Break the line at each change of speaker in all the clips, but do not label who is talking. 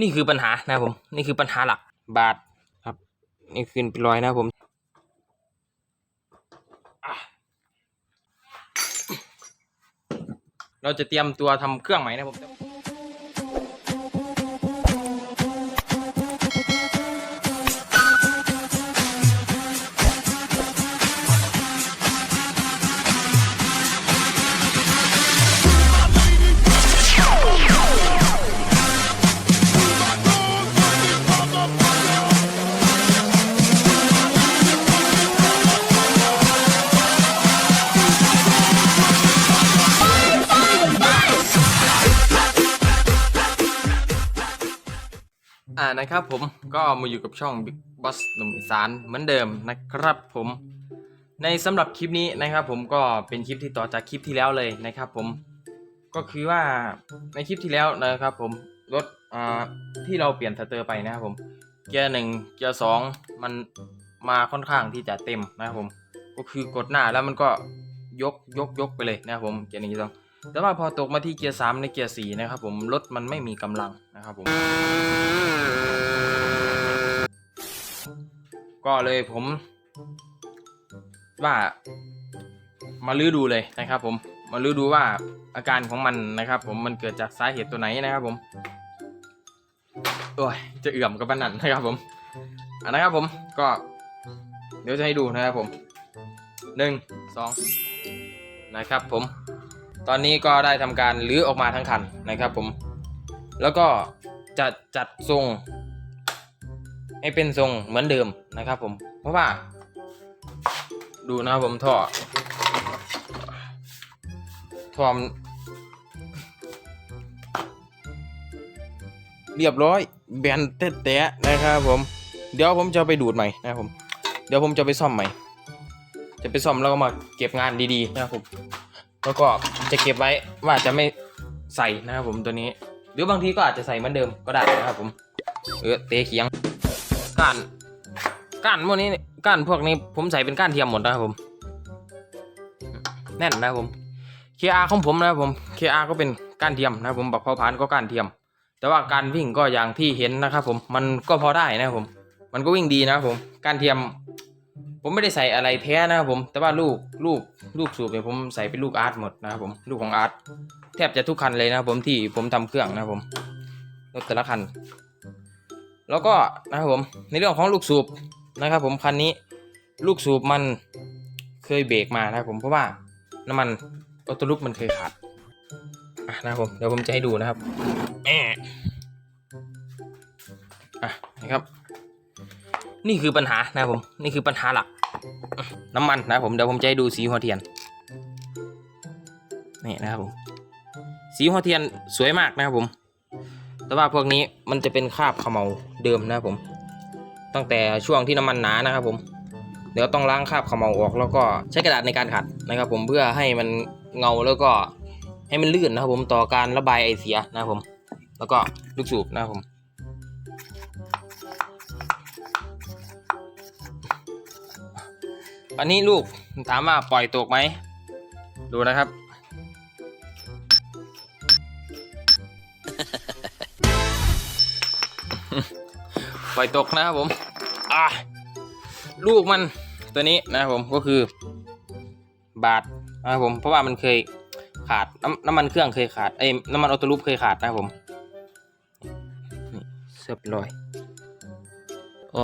นี่คือปัญหานะผม นี่คือปัญหาหลัก บาทครับ นี่ขึ้นเป็นรอยนะผมเราจะเตรียมตัวทำเครื่องใหม่นะผม นะครับผมก็มาอยู่กับช่อง Big Boss หนุ่มอีสานเหมือนเดิมนะครับผมในสำหรับคลิปนี้นะครับผมก็เป็นคลิปที่ต่อจากคลิปที่แล้วเลยนะครับผมก็คือว่าในคลิปที่แล้วนะครับผมรถที่เราเปลี่ยนสเตอร์ไปนะครับผมเกียร์หนึ่งเกียร์สองมันมาค่อนข้างที่จะเต็มนะครับผมก็คือกดหน้าแล้วมันก็ยกยกยกไปเลยนะครับผมเกียร์หนึ่งเกียร์สอง แต่ว่าพอตกมาที่เกียร์สามในเกียร์สี่นะครับผมรถมันไม่มีกำลังนะครับผมก็เลยผมว่ามาลื้อดูเลยนะครับ ผมมาลื้อดูว่าอาการของมันนะครับ ผมมันเกิดจากสาเหตุตัวไหนนะครับผมโอ้ยจะเอื่อมกับบันนันนะครับผมอันนะครับผมก็ เดี๋ยวจะให้ดูนะครับผมหนึ่งสองนะครับผม ตอนนี้ก็ได้ทำการลื้อออกมาทั้งคันนะครับผม แล้วก็จะจัดทรง ให้เป็นทรงเหมือนเดิมนะครับผม เพราะว่า ดูนะครับผมท่อท่อมเรียบร้อยแบนเตะนะครับผม เดี๋ยวผมจะไปดูดใหม่นะครับผม เดี๋ยวผมจะไปซ่อมใหม่ จะไปซ่อมแล้วก็มาเก็บงานดีๆนะครับผม แล้วก็ จะเก็บไว้ว่าจะไม่ใส่นะครับผมตัวนี้ หรือบางทีก็อาจจะใส่เหมือนเดิมก็ได้นะครับผมเออเตะเขียงก้านก้านพวกนี้ก้านพวกนี้ผมใส่เป็นก้านเทียมหมดนะครับผม แน่นนะครับผม KR ของผมนะครับผม KR ก็เป็นก้านเทียมนะครับผมบักเผาผลานก็ก้านเทียม แต่ว่าการวิ่งก็อย่างที่เห็นนะครับผมมันก็พอได้นะครับผม มันก็วิ่งดีนะครับผมก้านเทียม ผมไม่ได้ใส่อะไรแท้นะครับผมแต่ว่าลูกลูกลูกสูบเนี่ยผมใส่เป็นลูกอาร์ตหมดนะครับผมลูกของอาร์ตแทบจะทุกคันเลยนะครับผมที่ผมทำเครื่องนะครับผมรถแต่ละคัน แล้วก็นะครับผมในเรื่องของลูกสูบนะครับ ผมคันนี้ลูกสูบมันเคยเบรกมานะครับผมเพราะว่าน้ำมันออโต้ลูกมันเคยขาดะนะครับผมเดี๋ยวผมจะให้ดูนะครับแหมอะนะครับ นี่คือปัญหานะผมนี่คือปัญหาหลัก น้ำมันนะผมเดี๋ยวผมจะให้ดูสีหัวเทียนนี่นะครับผมสีหัวเทียนสวยมากนะครับผม แต่ว่าพวกนี้มันจะเป็นคราบเขมเหลาเดิมนะครับผม ตั้งแต่ช่วงที่น้ำมันหนานะครับผม เดี๋ยวต้องล้างคราบเขมเหลาออก แล้วก็ใช้กระดาษในการขัดนะครับ ผมเพื่อให้มันเงาแล้วก็ให้มันลื่นนะครับผมต่อการระบายไอเสียนะครับผม แล้วก็ลูกสูบนะครับผม อันนี้ลูกถามว่าปล่อยตกไหม ดูนะครับ ปล่อยตกนะครับผมอะลูกมันตัวนี้นะครับผมก็คือบาทนะครับผมเพราะว่ามันเคยขาดน้ำน้ำมันเครื่องเคยขาดเอ้ยน้ำมันออโต้ลูปเคยขาดนะครับผมนี่เสียบลอยโอ้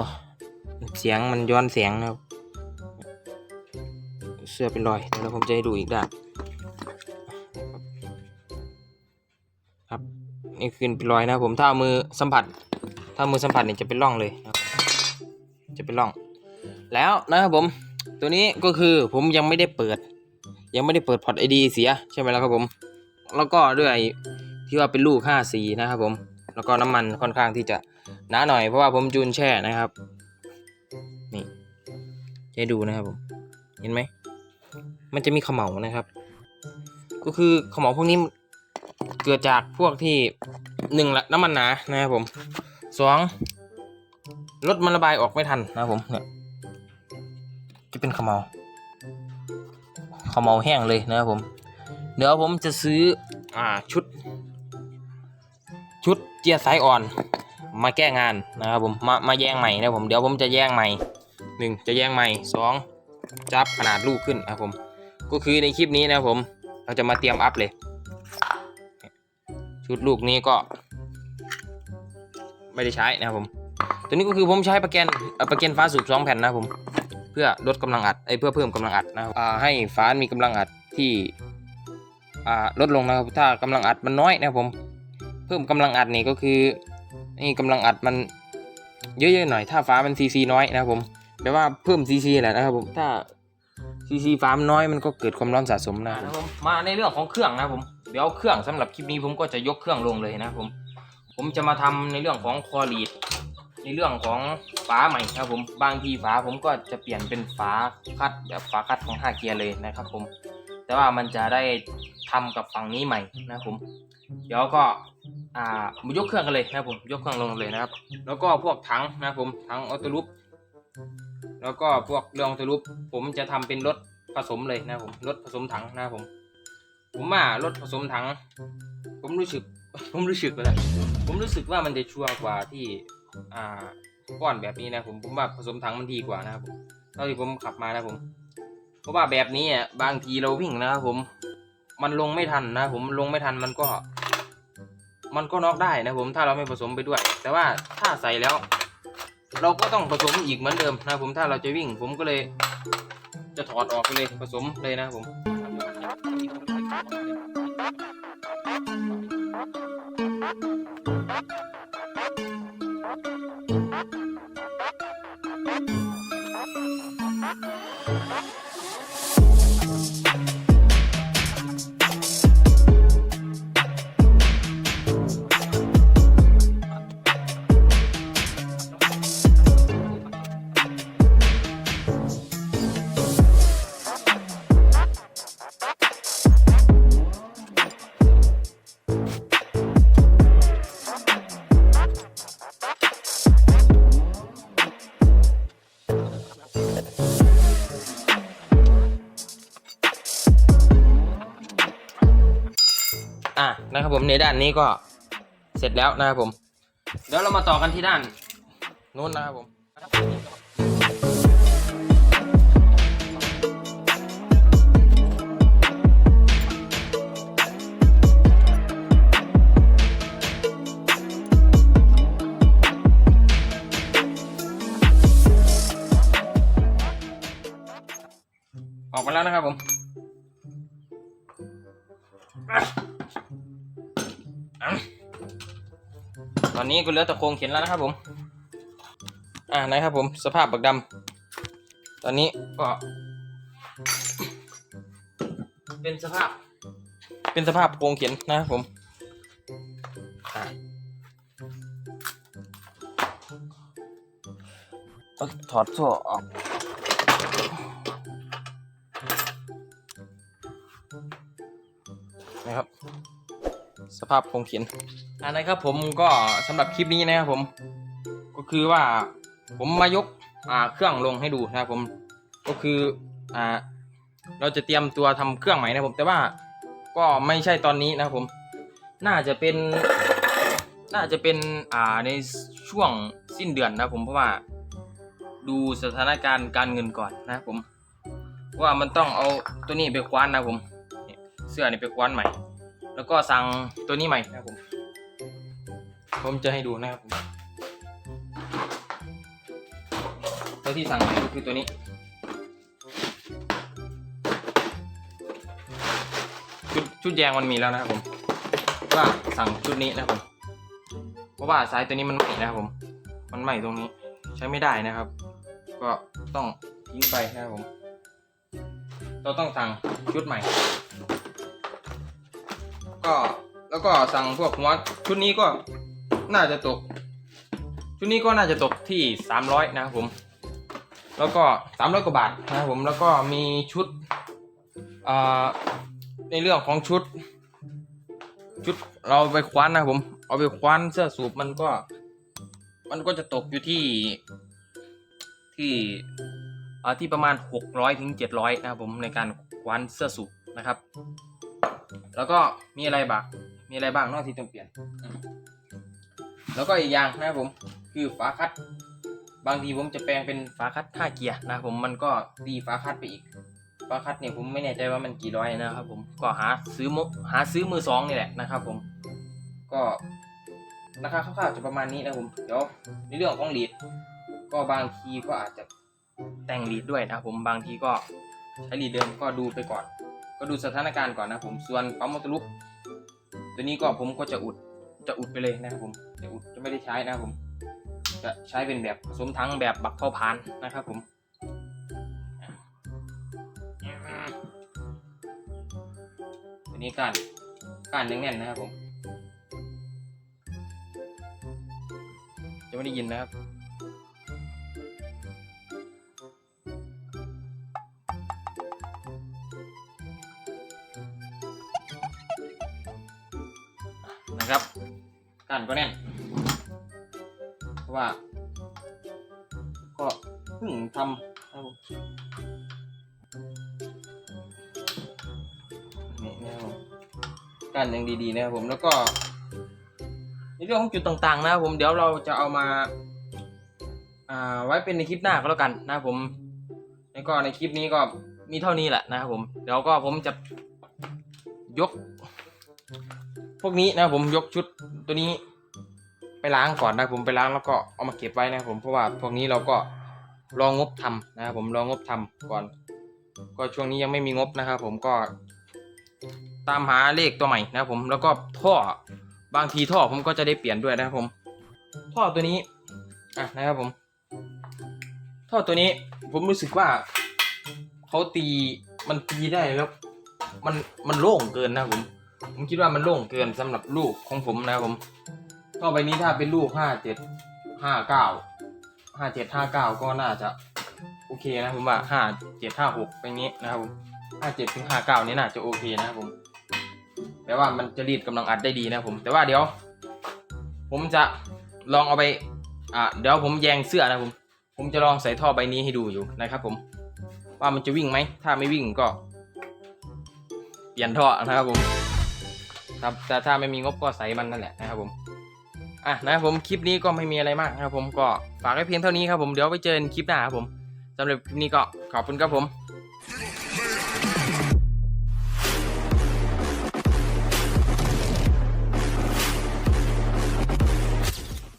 เสียงมันย้อนเสียงนะครับ เสื้อเป็นรอยแล้วผมจะให้ดูอีกด้านครับนี่คือเป็นรอยนะครับผมถ้ามือสัมผัส ถ้ามือสัมผัสเนี่ยจะเป็นร่องเลยจะเป็นร่อง แล้วนะครับผมตัวนี้ก็คือผมยังไม่ได้เปิด ยังไม่ได้เปิดพอร์ตไอดีเสียใช่ไหมแล่ะครับผม แล้วก็ด้วยที่ว่าเป็นลูก5สีนะครับผมแล้วก็น้ำมันค่อนข้างที่จะหนาหน่อยเพราะว่าผมจูนแช่นะครับนี่ให้ดูนะครับผมเห็นไหม มันจะมีเขมเหลานะครับ ก็คือเขมเหลาพวกนี้เกิดจากพวกที่หนึ่งละน้ำมันหนานะครับผมสองรถมันระบายออกไม่ทันนะครับผมเนี่ยจะเป็นเขมเหลาเขมเหลาแห้งเลยนะครับผม เดี๋ยวผมจะซื้ออ่าชุด ชุดเจียร์ไซอ่อนมาแก้งานนะครับผมมามาแย่งใหม่นะผมเดี๋ยวผมจะแย่งใหม่หนึ่งจะแย่งใหม่สองจับขนาดลูกขึ้นนะครับผม ก็คือในคลิปนี้นะผม เราจะมาเตรียมอัพเลย ชุดลูกนี้ก็ ไม่ได้ใช้นะครับผม ตัวนี้ก็คือผมใช้ประแกนประแกนฟ้าสูบสองแผ่นนะผม เพื่อลดกำลังอัดไอ้เพื่อเพิ่มกำลังอัดนะครับให้ฟ้ามีกำลังอัดที่ลดลงนะครับถ้ากำลังอัดมันน้อยนะครับผม เพิ่มกำลังอัดนี่ก็คือนี่กำลังอัดมันเยอะๆหน่อย ถ้าฟ้ามันซีซีน้อยนะครับผมแปลว่าเพิ่มซีซีแหละนะครับผมถ้า ซีซีฟ้ามันน้อยมันก็เกิดความร้อนสะสมนะครับผมมาในเรื่องของเครื่องนะผมเดี๋ยวเครื่องสำหรับคลิปนี้ผมก็จะยกเครื่องลงเลยนะผมผมจะมาทำในเรื่องของคอลีดในเรื่องของฝาใหม่ครับผมบางทีฝาผมก็จะเปลี่ยนเป็นฝาคัดแบบฝาคัดของ5เกียร์เลยนะครับผม แต่ว่ามันจะได้ทำกับฝั่งนี้ใหม่นะครับผม เดี๋ยวก็อ่ามายกเครื่องกันเลยนะครับผมยกเครื่องลงเลยนะครับ แล้วก็พวกถังนะครับผมถังออโต้ลูป แล้วก็พวกเรื่องออโต้ลูปผมจะทำเป็นรถผสมเลยนะผมรถผสมถังนะผม ผมว่ารถผสมถัง ผมรู้สึกผมรู้สึกเลยผมรู้สึกว่ามันจะชัวร์กว่าที่อ่าก้อนแบบนี้นะผมผมว่าผสมถังมันดีกว่านะครับผมเท่าที่ผมขับมานะผม เพราะว่าแบบนี้อะบางทีเราวิ่งนะครับผมมันลงไม่ทันนะผมลงไม่ทันมันก็ มันก็น็อกได้นะผมถ้าเราไม่ผสมไปด้วย แต่ว่าถ้าใส่แล้ว เราก็ต้องผสมอีกเหมือนเดิมนะผมถ้าเราจะวิ่ง ผมก็เลยจะถอดออกไปเลยผสมเลยนะผมอ นะครับผมในด้านนี้ก็เสร็จแล้วนะครับผม เดี๋ยวเรามาต่อกันที่ด้านนู้นนะครับผม อนนี้ก็เหลือแต่โครงเข็นแล้วนะครับผม อ่านะครับผมสภาพบักดำตอนนี้ก็ เป็นสภาพ เป็นสภาพโครงเข็นนะครับผมอ่าต้องถอดโซ่ออกนะครับ สภาพคงเขียนอันนะครับผมก็สำหรับคลิปนี้นะครับผม ก็คือว่าผมมายกอ่าเครื่องลงให้ดูนะครับผมก็คืออ่าเราจะเตรียมตัวทำเครื่องใหม่นะครับผมแต่ว่าก็ไม่ใช่ตอนนี้นะครับผม น่าจะเป็น น่าจะเป็นอ่าในช่วงสิ้นเดือนนะครับผมเพราะว่าดูสถานการณ์การเงินก่อนนะครับผมว่ามันต้องเอาตัวนี้ไปคว้านนะครับผมเนี่ยเสื้อนี่ไปคว้านใหม่ แล้วก็สั่งตัวนี้ใหม่นะครับผม ผมจะให้ดูนะครับผมตัวที่สั่งใหม่ก็คือตัวนี้ ชุดชุดแยงมันมีแล้วนะครับผมว่าสั่งชุดนี้นะครับผมเพราะว่าสายตัวนี้มันไหม้นะครับผม มันไหม้ตรงนี้ใช้ไม่ได้นะครับ ก็ต้องทิ้งไปนะครับผม เราต้องสั่งชุดใหม่ ก็แล้วก็สั่งพวกหัวชุดนี้ก็น่าจะตก ชุดนี้ก็น่าจะตกที่สามร้อยนะครับผม แล้วก็สามร้อยกว่าบาทนะครับผมแล้วก็มีชุดในเรื่องของชุด ชุดเราไปคว้านนะครับผม เอาไปคว้านเสื้อสูบมันก็ มันก็จะตกอยู่ที่ที่ที่ประมาณหกร้อยถึงเจ็ดร้อยนะครับผมในการคว้านเสื้อสูบนะครับ แล้วก็มีอะไรบ้าง มีอะไรบ้างนอกที่ต้องเปลี่ยน แล้วก็อีกอย่างนะครับผม คือฝาคัด บางทีผมจะแปลงเป็นฝาคัด5เกียร์นะครับผมมันก็ตีฝาคัดไปอีก ฝาคัดเนี่ยผมไม่แน่ใจว่ามันกี่ร้อยนะครับผม ก็หาซื้อมหาซื้อมือสองนี่แหละนะครับผม ก็ราคาคร่าวๆจะประมาณนี้นะครับผม เดี๋ยวในเรื่องของลีด ก็บางทีก็อาจจะแต่งลีดด้วยนะครับผม บางทีก็ใช้ลีดเดิมก็ดูไปก่อน ก็ดูสถานการณ์ก่อนนะผมส่วนปั๊มมอเตอร์ลุกตัวนี้ก็ผมก็จะอุดจะอุดไปเลยนะครับผมจะอุดจะไม่ได้ใช้นะครับผม จะใช้เป็นแบบผสมทั้งแบบบักเผาพานนะครับผมตัวนี้ก้านก้านแน่นๆนะครับผม จะไม่ได้ยินนะครับ กันก็แน่น เพราะว่า ก็เพิ่งทำครับนี่นะครับกันยังดีๆนะครับผมแล้วก็ในเรื่องของจุดต่างๆ นะครับผมเดี๋ยวเราจะเอามาอาไว้เป็นในคลิปหน้าก็แล้วกันนะครับผมแล้วก็ในคลิปนี้ก็มีเท่านี้แหละนะครับผมเดี๋ยวก็ผมจะยก พวกนี้นะครับผมยกชุดตัวนี้ ไปล้างก่อนนะผมไปล้างแล้วก็เอามาเก็บไว้นะผมเพราะว่าพวกนี้เราก็รองงบทำนะครับผมรองงบทำก่อน ก็ช่วงนี้ยังไม่มีงบนะครับผมก็ ตามหาเลขตัวใหม่นะครับผมแล้วก็ท่อบางทีท่อผมก็จะได้เปลี่ยนด้วยนะครับผม ท่อตัวนี้อะนะครับผม ท่อตัวนี้ผมรู้สึกว่าเขาตีมันตีได้แล้ว มันมันโล่งเกินนะผม ผมคิดว่ามันโล่งเกินสำหรับลูกของผมนะครับผม ท่อใบนี้ถ้าเป็นลูกห้าเจ็ดห้าเก้าห้าเจ็ดห้าเก้าก็น่าจะโอเคนะผมว่าห้าเจ็ดห้าหกเป็นงี้นะครับผมห้าเจ็ดถึงห้าเก้านี่น่าจะโอเคนะครับผมแปลว่ามันจะรีดกำลังอัดได้ดีนะครับผม แต่ว่าเดี๋ยว ผมจะลองเอาไปอ่าเดี๋ยวผมแยงเสื้อนะครับผม ผมจะลองใส่ท่อใบนี้ให้ดูอยู่นะครับผม ว่ามันจะวิ่งไหม ถ้าไม่วิ่งก็ เปลี่ยนท่อนะครับผมครับแต่ถ้าไม่มีงบก็ใส่มันนั่นแหละนะครับผม อะนะครับผมคลิปนี้ก็ไม่มีอะไรมากนะครับผมก็ฝากไว้เพียงเท่านี้ครับผมเดี๋ยวไปเจอกันคลิปหน้าครับผมสำหรับคลิปนี้ก็ขอบคุณครับผม